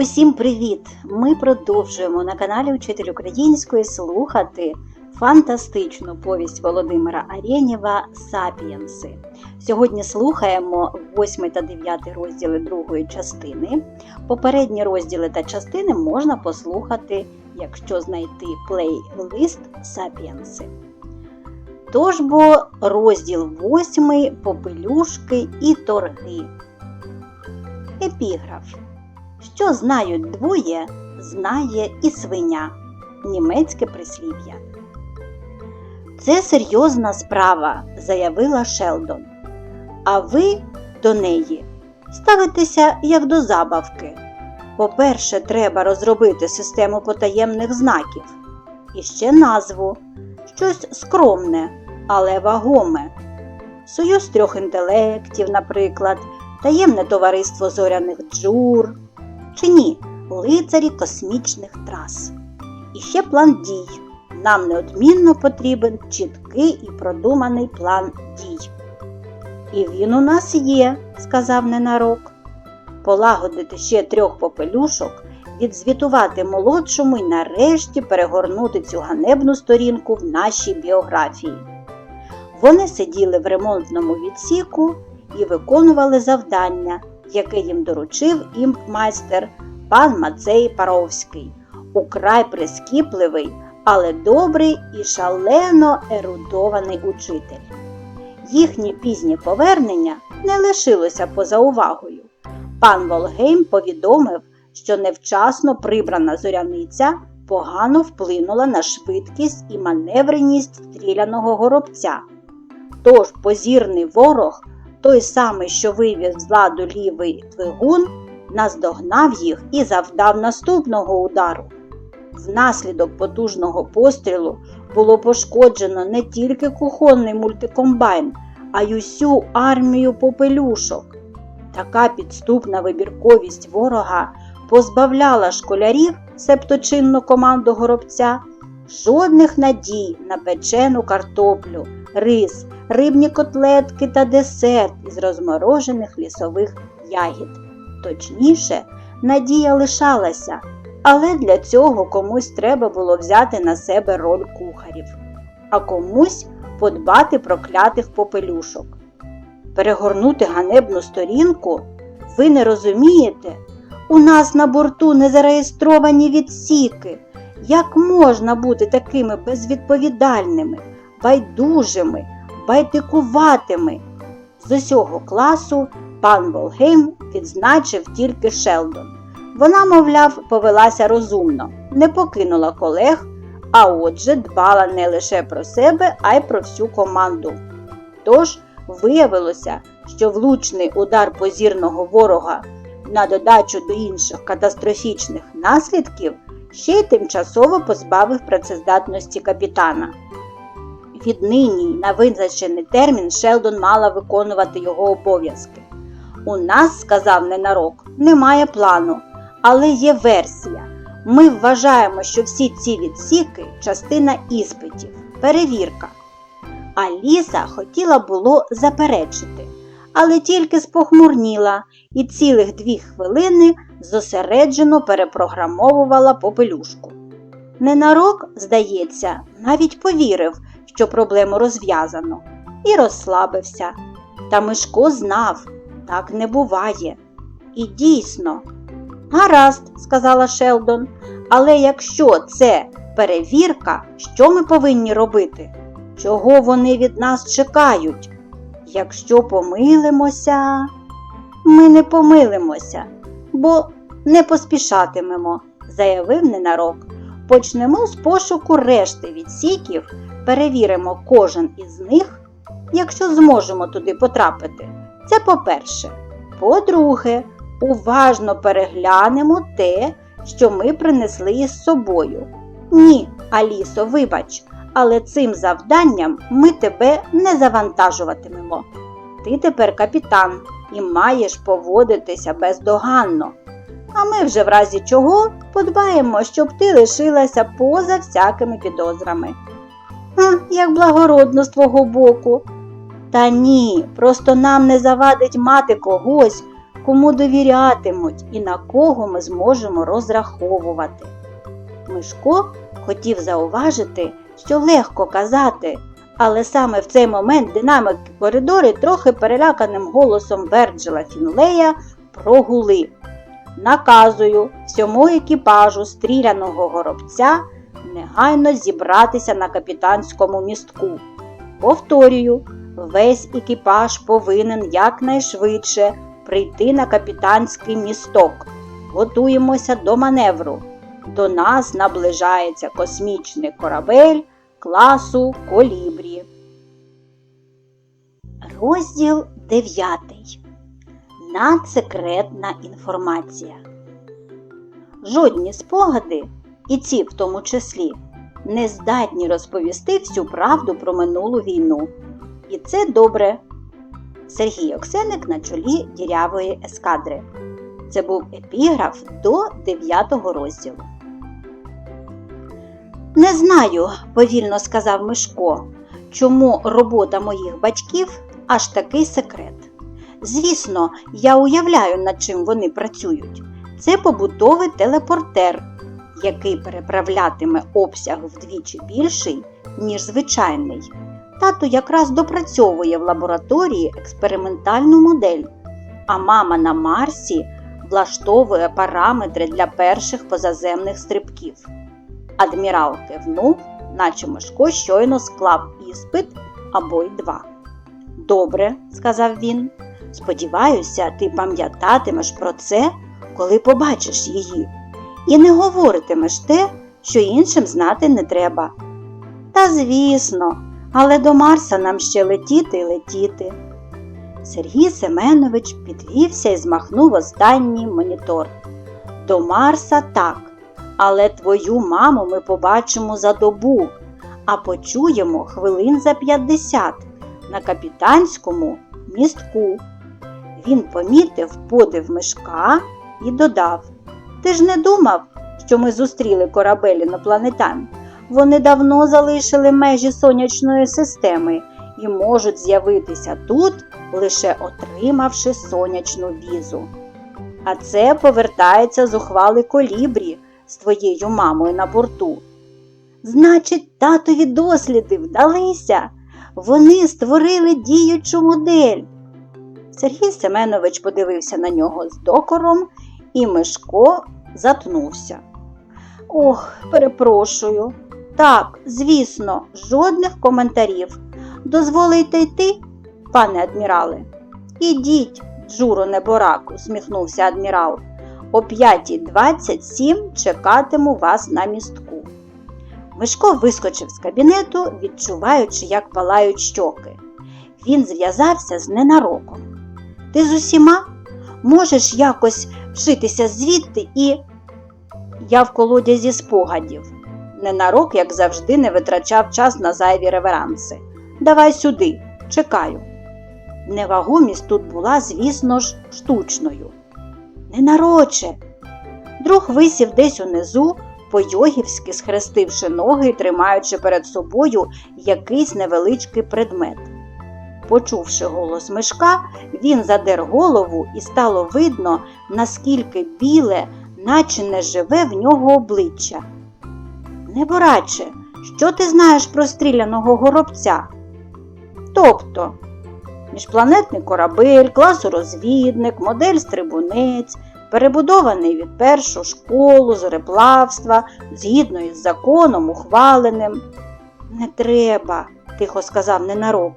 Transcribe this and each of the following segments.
Усім привіт! Ми продовжуємо на каналі Учитель української слухати фантастичну повість Володимира Арєнєва Сапієнси. Сьогодні слухаємо 8 та 9 розділи другої частини. Попередні розділи та частини можна послухати, якщо знайти плейлист Сапієнси. Тож бо розділ 8 Попелюшки і торги. Епіграф. Що знають двоє, знає і свиня. Німецьке прислів'я. Це серйозна справа, заявила Шелдон. А ви до неї ставитеся як до забавки. По-перше, треба розробити систему потаємних знаків. І ще назву щось скромне, але вагоме. Союз трьох інтелектів, наприклад, таємне товариство зоряних джур чи ні, лицарі космічних трас. І ще план дій. Нам неодмінно потрібен чіткий і продуманий план дій. І він у нас є, сказав ненарок. Полагодити ще трьох попелюшок, відзвітувати молодшому і нарешті перегорнути цю ганебну сторінку в нашій біографії. Вони сиділи в ремонтному відсіку і виконували завдання, яке їм доручив імпмайстер пан Мацей Паровський, украй прискіпливий, але добрий і шалено ерудований учитель. Їхнє пізнє повернення не лишилося поза увагою. Пан Волгейм повідомив, що невчасно прибрана зоряниця погано вплинула на швидкість і маневреність стріляного горобця. Тож позірний ворог той самий, що вивів з ладу лівий двигун, наздогнав їх і завдав наступного удару. Внаслідок потужного пострілу було пошкоджено не тільки кухонний мультикомбайн, а й усю армію попелюшок. Така підступна вибірковість ворога позбавляла школярів, себто чинну команду горобця, жодних надій на печену картоплю, рис, рибні котлетки та десерт із розморожених лісових ягід. Точніше, надія лишалася, але для цього комусь треба було взяти на себе роль кухарів, а комусь подбати про клятих попелюшок. Перегорнути ганебну сторінку, ви не розумієте? У нас на борту не зареєстровані відсіки. Як можна бути такими безвідповідальними, байдужими, байдикуватими? З усього класу пан Волгейм відзначив тільки Шелдон. Вона, мовляв, повелася розумно, не покинула колег, а отже, дбала не лише про себе, а й про всю команду. Тож виявилося, що влучний удар позірного ворога на додачу до інших катастрофічних наслідків ще й тимчасово позбавив працездатності капітана. Віднині на визначений термін Шелдон мала виконувати його обов'язки. У нас, сказав ненарок, немає плану, але є версія. Ми вважаємо, що всі ці відсіки частина іспитів, перевірка. Аліса хотіла було заперечити, але тільки спохмурніла і цілих дві хвилини зосереджено перепрограмовувала попелюшку. Ненарок, здається, навіть повірив, що проблему розв'язано, і розслабився. Та Мишко знав, так не буває. І дійсно, гаразд, сказала Шелдон, але якщо це перевірка, що ми повинні робити? Чого вони від нас чекають? Якщо помилимося, ми не помилимося, бо не поспішатимемо, заявив ненарок. Почнемо з пошуку решти відсіків, перевіримо кожен із них, якщо зможемо туди потрапити. Це по-перше. По-друге, уважно переглянемо те, що ми принесли із собою. Ні, Алісо, вибач, але цим завданням ми тебе не завантажуватимемо. Ти тепер капітан і маєш поводитися бездоганно. А ми вже в разі чого подбаємо, щоб ти лишилася поза всякими підозрами. А, як благородно з твого боку. Та ні, просто нам не завадить мати когось, кому довірятимуть і на кого ми зможемо розраховувати. Мишко хотів зауважити, що легко казати, але саме в цей момент динамик в коридорі трохи переляканим голосом Верджила Фінлея прогули. Наказую всьому екіпажу стріляного горобця негайно зібратися на капітанському містку. Повторюю, весь екіпаж повинен якнайшвидше прийти на капітанський місток. Готуємося до маневру. До нас наближається космічний корабель класу Колібрі. Розділ 9. Надсекретна інформація. Жодні спогади, і ці в тому числі, не здатні розповісти всю правду про минулу війну. І це добре. Сергій Оксеник на чолі дірявої ескадри. Це був епіграф до 9 розділу. Не знаю, повільно сказав Мишко, чому робота моїх батьків аж такий секрет. Звісно, я уявляю, над чим вони працюють. Це побутовий телепортер, який переправлятиме обсяг вдвічі більший, ніж звичайний. Тато якраз допрацьовує в лабораторії експериментальну модель, а мама на Марсі влаштовує параметри для перших позаземних стрибків. Адмірал кивнув, наче Мишко щойно склав іспит або й два. Добре, сказав він. Сподіваюся, ти пам'ятатимеш про це, коли побачиш її, і не говоритимеш те, що іншим знати не треба. Та звісно, але до Марса нам ще летіти й летіти. Сергій Семенович підвівся і змахнув останній монітор. До Марса так, але твою маму ми побачимо за добу, а почуємо хвилин за 50 на капітанському містку. Він помітив подив мишка і додав Ти ж не думав, що ми зустріли корабель інопланетян? Вони давно залишили межі сонячної системи і можуть з'явитися тут, лише отримавши сонячну візу. А це повертається з ухвали колібрі з твоєю мамою на борту. Значить, татові досліди вдалися. Вони створили діючу модель. Сергій Семенович подивився на нього з докором, і Мишко затнувся. Ох, перепрошую. Так, звісно, жодних коментарів. Дозволите йти, пане адмірале? Ідіть, Джуро Неборак, усміхнувся адмірал. О 5.27 чекатиму вас на містку. Мишко вискочив з кабінету, відчуваючи, як палають щоки. Він зв'язався з ненароком. Ти з усіма можеш якось вшитися звідти і. Я в колодязі спогадів. Ненарок, як завжди, не витрачав час на зайві реверанси. Давай сюди, чекаю. Невагомість тут була, звісно ж, штучною. Ненароче. Друг висів десь унизу, по-йогівськи схрестивши ноги і тримаючи перед собою якийсь невеличкий предмет. Почувши голос мишка, він задер голову і стало видно, наскільки біле, наче не живе в нього обличчя. Небораче, що ти знаєш про стріляного горобця? Тобто, міжпланетний корабель, класу розвідник, модель стрибунець, перебудований від першу школу зореплавства, згідно із законом, ухваленим. Не треба, тихо сказав ненарок,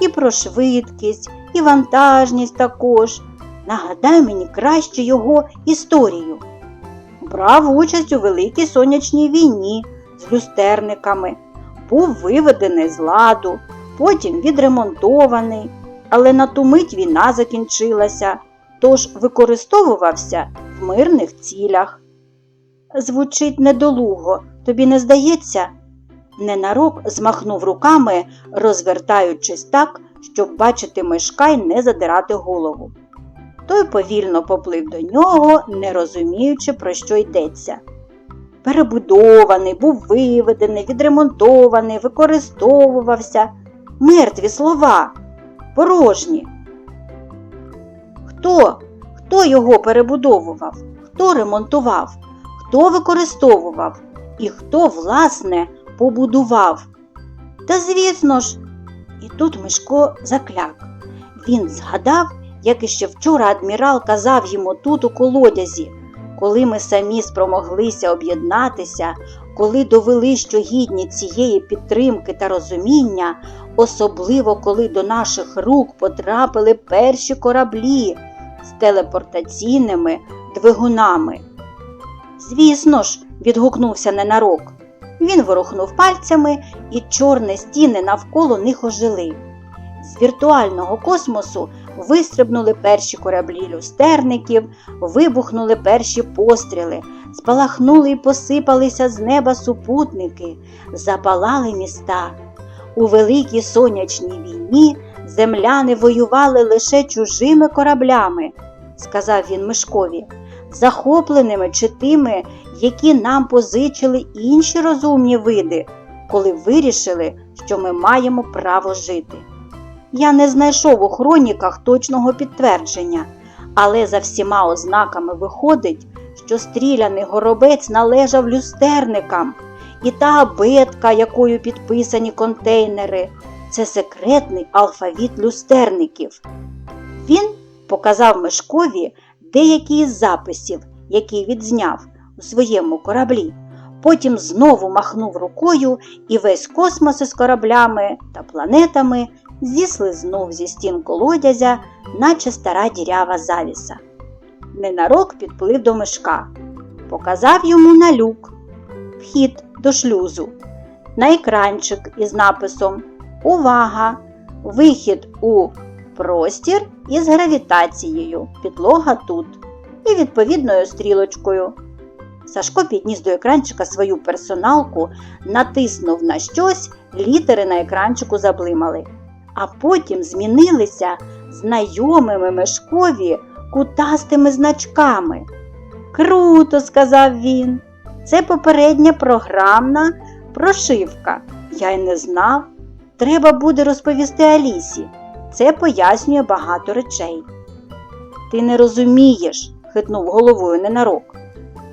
і про швидкість, і вантажність також. Нагадай мені краще його історію. Брав участь у Великій сонячній війні з люстерниками, був виведений з ладу, потім відремонтований, але на ту мить війна закінчилася, тож використовувався в мирних цілях. Звучить недолуго, тобі не здається? Ненарок змахнув руками, розвертаючись так, щоб бачити мишка й не задирати голову. Той повільно поплив до нього, не розуміючи, про що йдеться. Перебудований, був виведений, відремонтований, використовувався. Мертві слова, порожні. Хто? Хто його перебудовував, хто ремонтував, хто використовував і хто, власне, побудував? Та звісно ж, і тут Мишко закляк. Він згадав, як іще вчора адмірал казав йому тут у колодязі, коли ми самі спромоглися об'єднатися, коли довели, що гідні цієї підтримки та розуміння, особливо коли до наших рук потрапили перші кораблі з телепортаційними двигунами. Звісно ж, відгукнувся ненарок. Він ворухнув пальцями, і чорні стіни навколо них ожили. З віртуального космосу вистрибнули перші кораблі люстерників, вибухнули перші постріли, спалахнули і посипалися з неба супутники, запалали міста. У великій сонячній війні земляни воювали лише чужими кораблями, сказав він Мишкові, захопленими чи тими, які нам позичили інші розумні види, коли вирішили, що ми маємо право жити. Я не знайшов у хроніках точного підтвердження, але за всіма ознаками виходить, що стріляний горобець належав люстерникам, і та абетка, якою підписані контейнери, це секретний алфавіт люстерників. Він показав Мишкові деякі із записів, які відзняв у своєму кораблі. Потім знову махнув рукою, і весь космос із кораблями та планетами зіслизнув зі стін колодязя, наче стара дірява завіса. Ненарок підплив до мишка, показав йому на люк, вхід до шлюзу, на екранчик із написом Увага! Вихід у простір із гравітацією, підлога тут і відповідною стрілочкою. Сашко підніс до екранчика свою персоналку, натиснув на щось, літери на екранчику заблимали, а потім змінилися знайомими мешкові кутастими значками. Круто, сказав він. Це попередня програмна прошивка. Я й не знав. Треба буде розповісти Алісі. Це пояснює багато речей. Ти не розумієш, хитнув головою ненарок.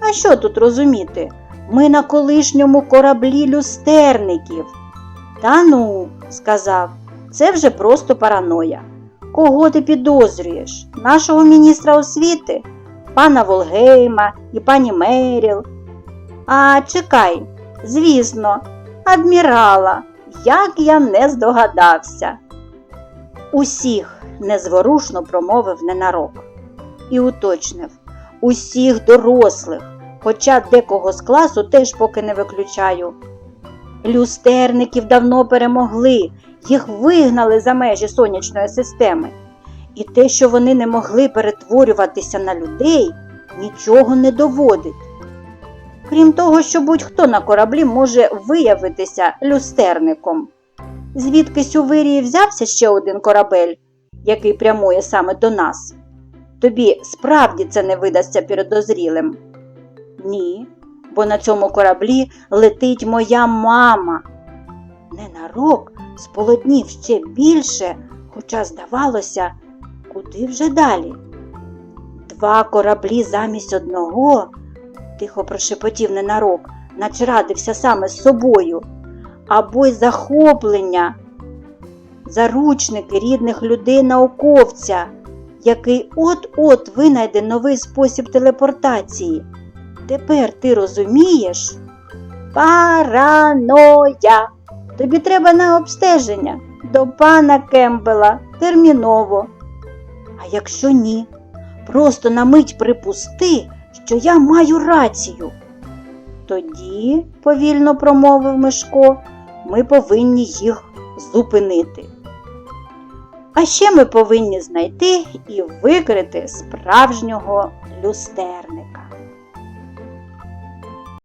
А що тут розуміти? Ми на колишньому кораблі люстерників. Та ну, сказав, це вже просто параноя. Кого ти підозрюєш? Нашого міністра освіти, пана Волгейма і пані Меріл. А чекай, звісно, адмірала, як я не здогадався. Усіх незворушно промовив ненарок і уточнив усіх дорослих, хоча декого з класу теж поки не виключаю. Люстерників давно перемогли, їх вигнали за межі сонячної системи. І те, що вони не могли перетворюватися на людей, нічого не доводить. Крім того, що будь-хто на кораблі може виявитися люстерником. Звідкись у вирії взявся ще один корабель, який прямує саме до нас. Тобі справді це не видасться підозрілим? Ні, бо на цьому кораблі летить моя мама. Ненарок сполотнів ще більше, хоча, здавалося, куди вже далі. Два кораблі замість одного, тихо прошепотів ненарок, наче радився саме з собою, або й захоплення, заручники рідних людей науковця який от-от винайде новий спосіб телепортації. Тепер ти розумієш? Параноя! Тобі треба на обстеження до пана Кембела терміново. А якщо ні, просто на мить припусти, що я маю рацію. Тоді, повільно промовив Мишко, ми повинні їх зупинити. А ще ми повинні знайти і викрити справжнього люстерника.